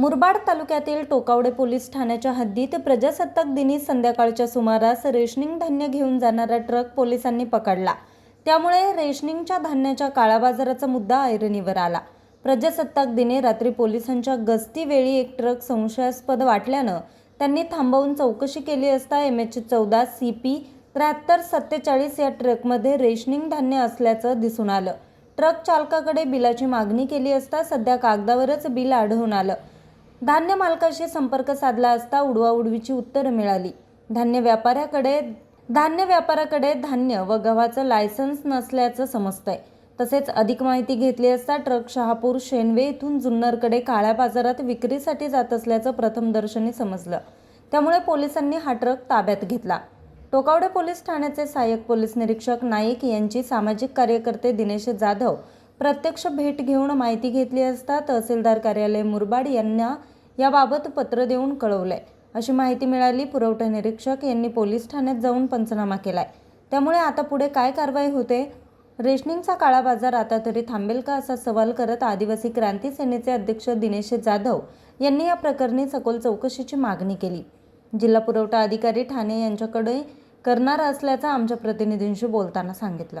मुरबाड तालुक्यातील टोकावडे पोलीस ठाण्याच्या हद्दीत प्रजासत्ताक दिनी संध्याकाळच्या सुमारास रेशनिंग धान्य घेऊन जाणारा ट्रक पोलिसांनी पकडला. त्यामुळे रेशनिंगच्या धान्याच्या काळाबाजाराचा मुद्दा ऐरणीवर आला. प्रजासत्ताक दिने रात्री पोलिसांच्या गस्तीवेळी एक ट्रक संशयास्पद वाटल्यानं त्यांनी थांबवून चौकशी केली असता एम एच चौदा सी पी त्र्याहत्तर सत्तेचाळीस या ट्रकमध्ये रेशनिंग धान्य असल्याचं दिसून आलं. ट्रक चालकाकडे बिलाची मागणी केली असता सध्या कागदावरच बिल आढळून आलं. धान्य मालकाशी संपर्क साधला असता उडवाउडवीची उत्तरं मिळाली. धान्य व्यापाऱ्याकडे धान्य व्यापाऱ्याकडे धान्य व गव्हाचं लायसन्स नसल्याचं समजतंय. तसेच अधिक माहिती घेतली असता ट्रक शहापूर शेनवे इथून जुन्नरकडे काळ्या बाजारात विक्रीसाठी जात असल्याचं प्रथमदर्शनी समजलं. त्यामुळे पोलिसांनी हा ट्रक ताब्यात घेतला. टोकावडे पोलीस ठाण्याचे सहाय्यक पोलीस निरीक्षक नाईक यांची सामाजिक कार्यकर्ते दिनेश जाधव प्रत्यक्ष भेट घेऊन माहिती घेतली असता तहसीलदार कार्यालय मुरबाड यांना याबाबत पत्र देऊन कळवलं आहे अशी माहिती मिळाली पुरवठा निरीक्षक यांनी पोलीस ठाण्यात जाऊन पंचनामा केला आहे त्यामुळे आता पुढे काय कारवाई होते? रेशनिंगचा काळा बाजार आता तरी थांबेल का असा सवाल करत आदिवासी क्रांती सेनेचे अध्यक्ष दिनेश जाधव यांनी या प्रकरणी सखोल चौकशीची मागणी केली. जिल्हा पुरवठा अधिकारी ठाणे यांच्याकडे करणार असल्याचं आमच्या प्रतिनिधींशी बोलताना सांगितलं.